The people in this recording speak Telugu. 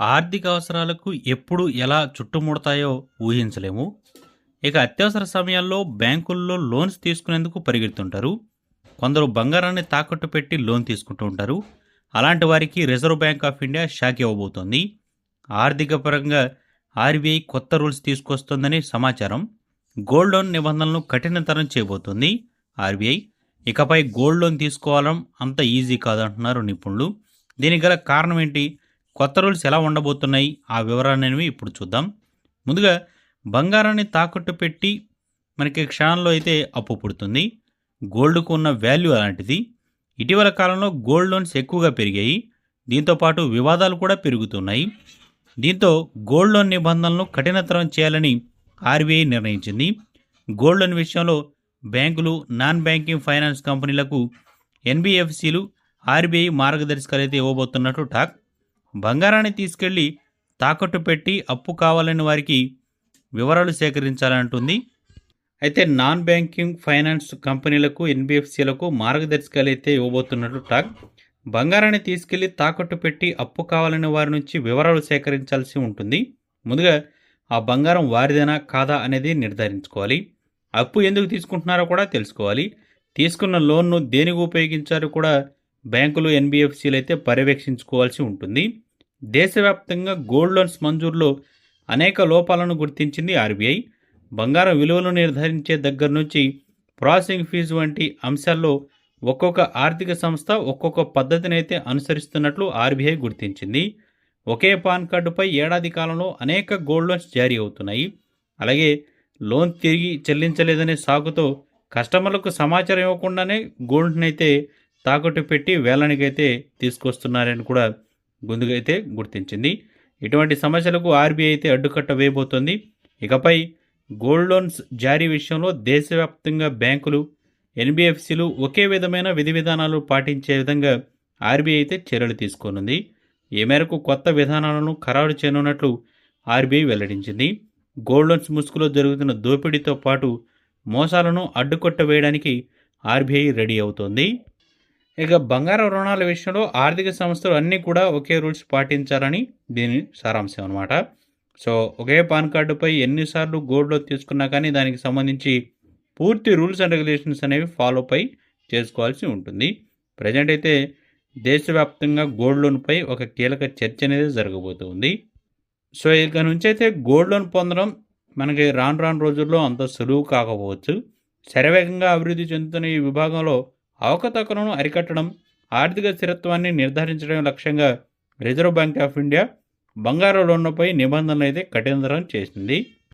ఆర్థిక అవసరాలకు ఎప్పుడు ఎలా చుట్టుముడతాయో ఊహించలేము. ఇక అత్యవసర సమయాల్లో బ్యాంకుల్లో లోన్స్ తీసుకునేందుకు పరిగెడుతుంటారు. కొందరు బంగారాన్ని తాకట్టు పెట్టి లోన్ తీసుకుంటూ ఉంటారు. అలాంటి వారికి Reserve Bank of India shock ఇవ్వబోతోంది. ఆర్థిక పరంగా ఆర్బీఐ కొత్త రూల్స్ తీసుకొస్తుందని సమాచారం. గోల్డ్ లోన్ నిబంధనలను కఠినతరం చేయబోతోంది ఆర్బీఐ. ఇకపై గోల్డ్ లోన్ తీసుకోవడం అంత ఈజీ కాదంటున్నారు నిపుణులు. దీనికి గల కారణం ఏంటి? కొత్త రూల్స్ ఎలా ఉండబోతున్నాయి? ఆ వివరాలనేవి ఇప్పుడు చూద్దాం. ముందుగా బంగారాన్ని తాకట్టు పెట్టి మనకి క్షణంలో అయితే అప్పు పుడుతుంది. గోల్డ్కు ఉన్న వాల్యూ అలాంటిది. ఇటీవల కాలంలో గోల్డ్ లోన్స్ ఎక్కువగా పెరిగాయి. దీంతో పాటు వివాదాలు కూడా పెరుగుతున్నాయి. దీంతో గోల్డ్ లోన్ నిబంధనలను కఠినతరం చేయాలని ఆర్బీఐ నిర్ణయించింది. గోల్డ్ లోన్ విషయంలో బ్యాంకులు నాన్ బ్యాంకింగ్ ఫైనాన్స్ కంపెనీలకు ఎన్బిఎఫ్సిలు ఆర్బీఐ మార్గదర్శకాలు అయితే ఇవ్వబోతున్నట్టు టాక్ బంగారాన్ని తీసుకెళ్ళి తాకట్టు పెట్టి అప్పు కావాలని వారికి వివరాలు సేకరించాలంటుంది. అయితే నాన్ బ్యాంకింగ్ ఫైనాన్స్ కంపెనీలకు ఎన్బిఎఫ్సిలకు మార్గదర్శకాలు అయితే ఇవ్వబోతున్నట్లు టాక్. బంగారాన్ని తీసుకెళ్ళి తాకట్టు పెట్టి అప్పు కావాలని వారి నుంచి వివరాలు సేకరించాల్సి ఉంటుంది. ముందుగా ఆ బంగారం వారిదేనా కాదా అనేది నిర్ధారించుకోవాలి. అప్పు ఎందుకు తీసుకుంటున్నారో కూడా తెలుసుకోవాలి. తీసుకున్న లోన్ను దేనికి ఉపయోగించారో కూడా బ్యాంకులు ఎన్బిఎఫ్సిలు అయితే పర్యవేక్షించుకోవాల్సి ఉంటుంది. దేశవ్యాప్తంగా గోల్డ్ లోన్స్ మంజూరులో అనేక లోపాలను గుర్తించింది ఆర్బీఐ. బంగారం విలువలు నిర్ధారించే దగ్గర నుంచి ప్రాసెసింగ్ ఫీజు వంటి అంశాల్లో ఒక్కొక్క ఆర్థిక సంస్థ ఒక్కొక్క పద్ధతినైతే అనుసరిస్తున్నట్లు ఆర్బీఐ గుర్తించింది. ఒకే పాన్ కార్డుపై ఏడాది కాలంలో అనేక గోల్డ్ లోన్స్ జారీ అవుతున్నాయి. అలాగే లోన్ తిరిగి చెల్లించలేదనే సాగుతో కస్టమర్లకు సమాచారం ఇవ్వకుండానే గోల్డ్నైతే అయితే తాకట్టు పెట్టి వేలనికైతే తీసుకొస్తున్నారని కూడా గుందుగైతే గుర్తించింది. ఇటువంటి సమస్యలకు ఆర్బీఐ అయితే అడ్డుకట్ట వేయబోతోంది. ఇకపై గోల్డ్ లోన్స్ జారీ విషయంలో దేశవ్యాప్తంగా బ్యాంకులు ఎన్బిఎఫ్సిలు ఒకే విధమైన విధి విధానాలు పాటించే విధంగా ఆర్బీఐ అయితే చర్యలు తీసుకోనుంది. ఈ మేరకు కొత్త విధానాలను ఖరారు చేయనున్నట్లు ఆర్బీఐ వెల్లడించింది. గోల్డ్ లోన్స్ ముసుగులో జరుగుతున్న దోపిడీతో పాటు మోసాలను అడ్డుకొట్ట వేయడానికి ఆర్బీఐ రెడీ అవుతోంది. ఇక బంగారం రుణాల విషయంలో ఆర్థిక సంస్థలు అన్నీ కూడా ఒకే రూల్స్ పాటించాలని దీని సారాంశం అనమాట సో ఒకే పాన్ కార్డుపై ఎన్నిసార్లు గోల్డ్లో తీసుకున్నా కానీ దానికి సంబంధించి పూర్తి రూల్స్ అండ్ రెగ్యులేషన్స్ అనేవి ఫాలో పై చేసుకోవాల్సి ఉంటుంది. ప్రజెంట్ అయితే దేశవ్యాప్తంగా గోల్డ్ లోన్పై ఒక కీలక చర్చ అనేది జరగబోతుంది. సో ఇక నుంచి అయితే గోల్డ్ లోన్ పొందడం మనకి రాను రాను రోజుల్లో అంత సులువు కాకపోవచ్చు. శరవేగంగా అభివృద్ధి చెందుతున్న ఈ విభాగంలో అవకతవకలను అరికట్టడం ఆర్థిక స్థిరత్వాన్ని నిర్ధారించడం లక్ష్యంగా రిజర్వ్ బ్యాంక్ ఆఫ్ ఇండియా బంగారు లోన్లపై నిబంధనలు అయితే కఠినతరం చేసింది.